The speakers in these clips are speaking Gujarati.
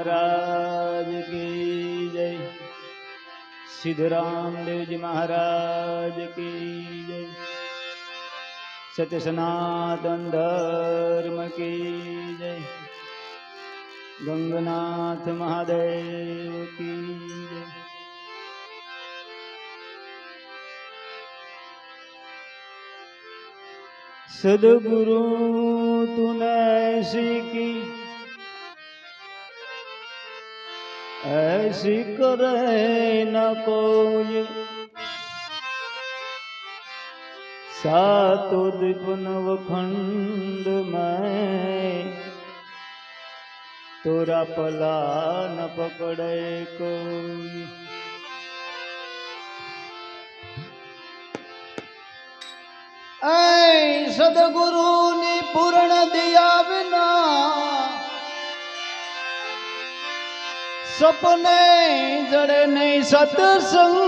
મહારાજ કી જય. સિદ્ધરામદેવજી મહારાજ કી જય. સત્ય સનાતન ધર્મ કી જય. ગંગનાથ મહાદેવ કી જય. સદગુરુ તુને શીખી ऐसी करे न कोई सातो दीपन वखंड में तोरा पला न पकड़े कोई ऐ सदगुरु ने पूर्ण दिया बिना સપને જડે નહીં સતસંગ.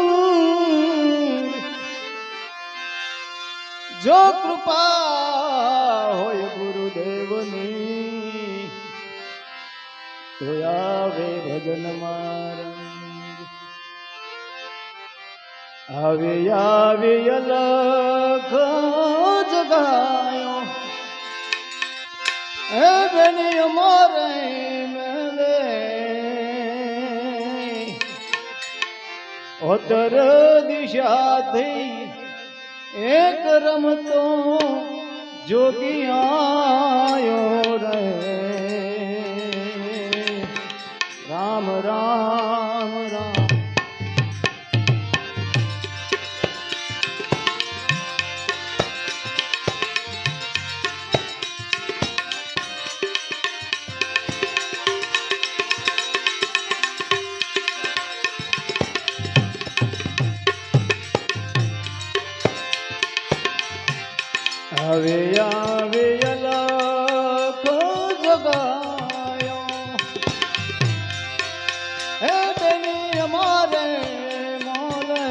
જો કૃપા હોય ગુરુદેવની, તો આવે ભજન મારંગ આવે આવે અલખ જગાયો. હે બેની અમારે ઓતર દિશાથી એક રમતો જોગી આયો રે. રામ રામ. હવે આવે અલખો જગાયો. હે બેની અમારે મોલે.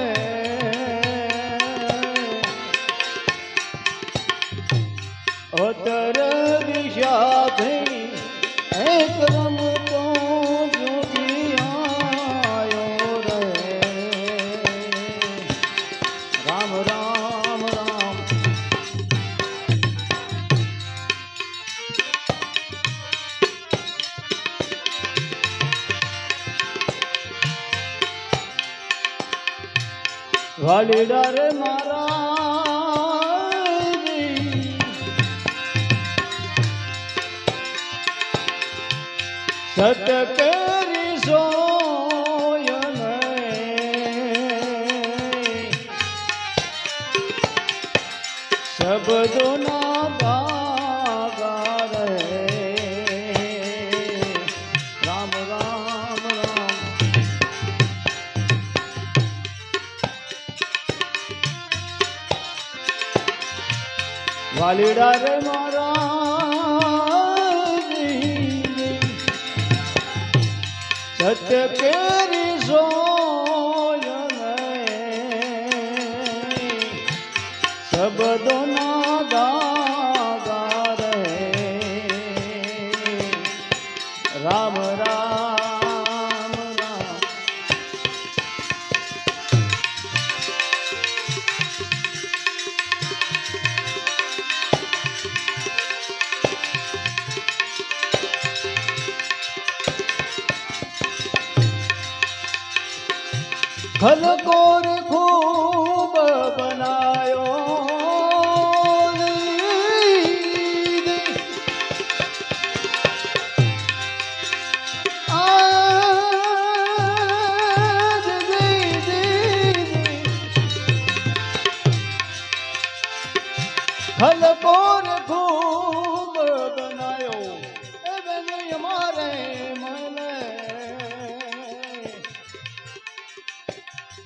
ઉત્તર દિશાથી એક સોયન શબ્દો ના ભાગા રે. રામ રામ રામ. વાલીડા રે મારા સત્ય કેરી સોયન શબ્દો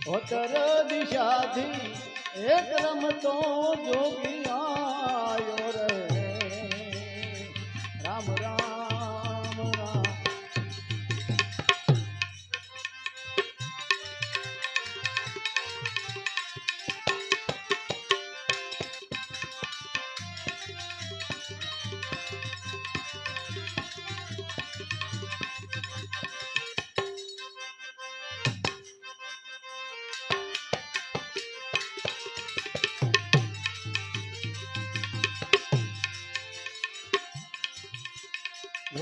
ઉત્તર દિશાથી એક રમતો જોગી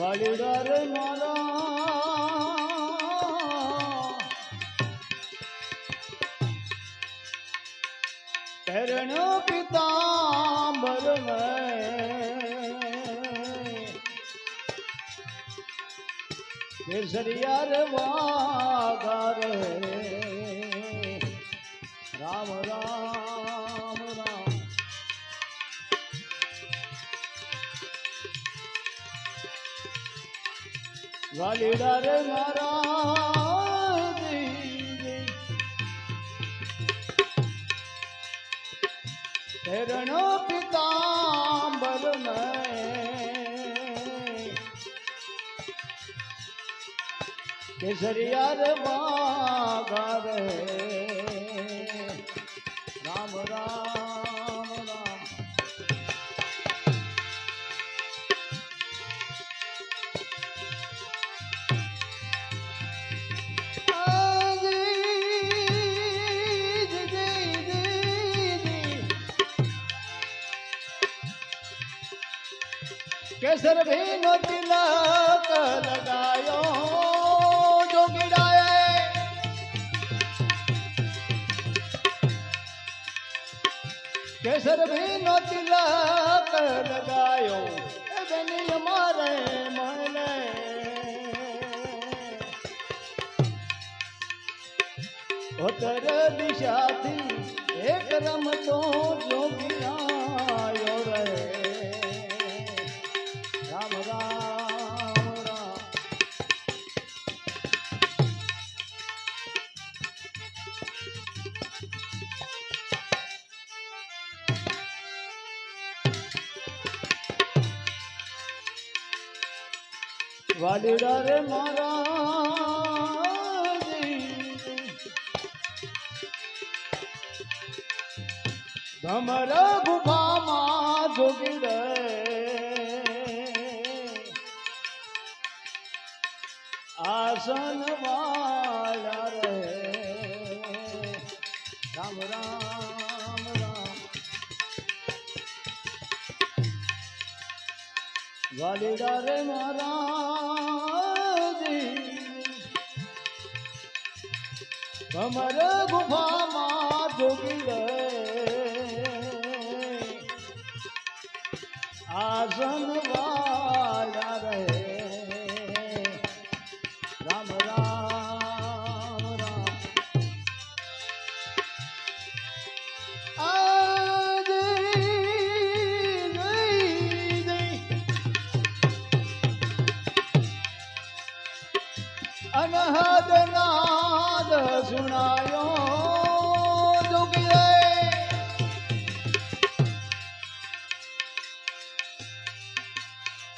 વાલીડા રે મારા. ચરણ પિતાંબર કેસરિયાર રે વાઘા રે. રામ રામ. વાલીડા રે મારા હેરણ પિતાંબર કેસરિયા રે બાગા રે. કેસર ભીનો તિલક લગાયો જોગીડાએ કેસર ભીનો તિલક લગાયો એ બેની અમારે મળે ઉત્તર દિશાથી એક રમતો જોગી વાલીડા રે મારા ભમર ગુફામાં જોગી રે. આસન વાળા રે. રામ રામ રામ. વાલીડા રે મારા ભમર ગુફામાં જોગી રે. આસન વાળા અનહદ નાદ સુણાયો જોગીએ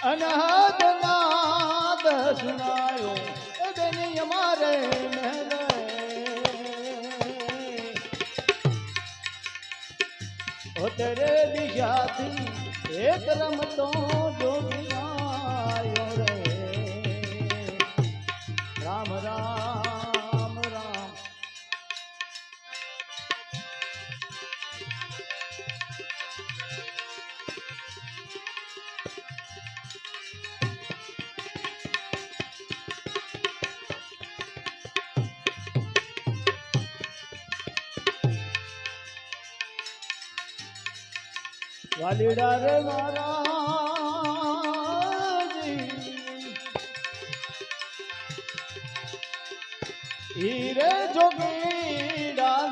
અનહદ નાદ સુણાયો, એ બેની અમારે મહેલે ઓ તેરે દિશાથી એક રમતો જોગી વાલીડા રે મારા હીરે જોગીડા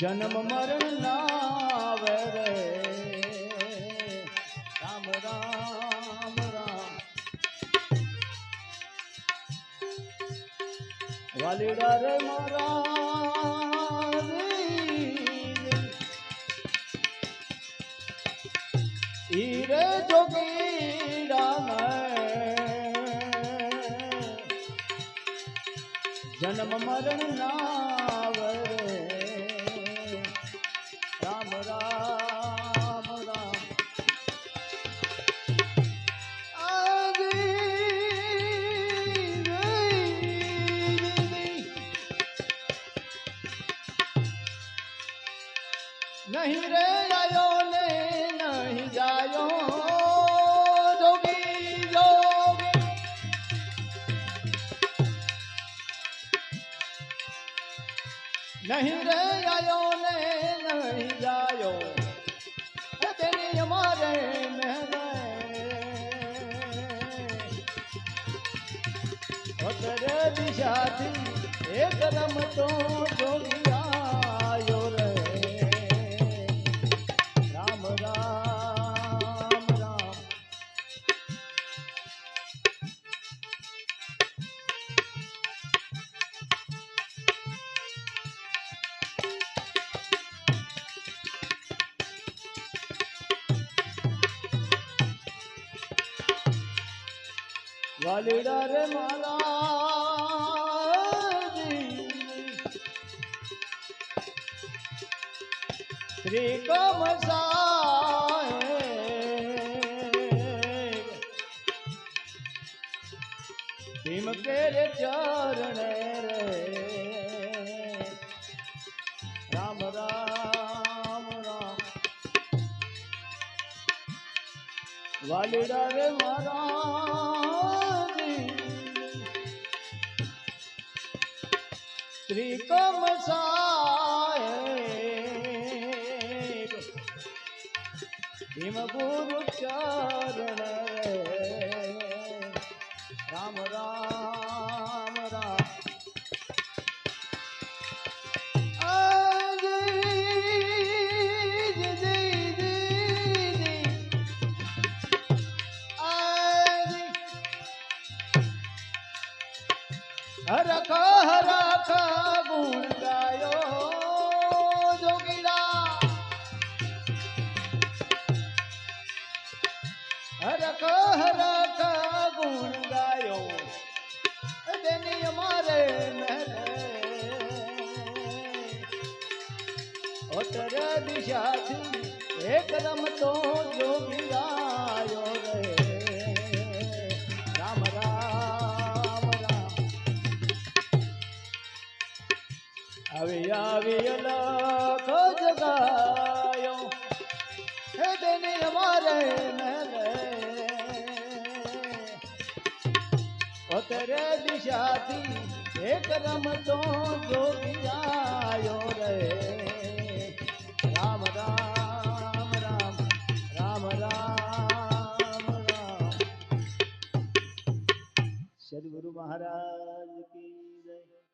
જન્મ મરણ લાવે રે. રામ રામ. વાલીડા રે. મારા હીરે જોગીડા જન્મ મરણ નાવે નહીં રે આયો ને નહીં જાયો. તેની અમારે મહેર અતરે દિશાથી એક રમતો જોગી વાલીડા રે મારા શ્રી કમ ભીમ કે રે ચરણ રે. રામ રામ રામ. વાલીડા રે મારા. શ્રી કમ સાહેબ ભીમ ગુરુ ચરણ રામ રામ. રામ આજી ગાયો. તેની અમારે ઓતર દિશાથી એક રમતો જોગી આવ્યો રે. આવી આવી અલખ જગાયો હે તેની અમારે મહેરે ઓતરે દિશાથી એક રમતો જોગી આવ્યો રે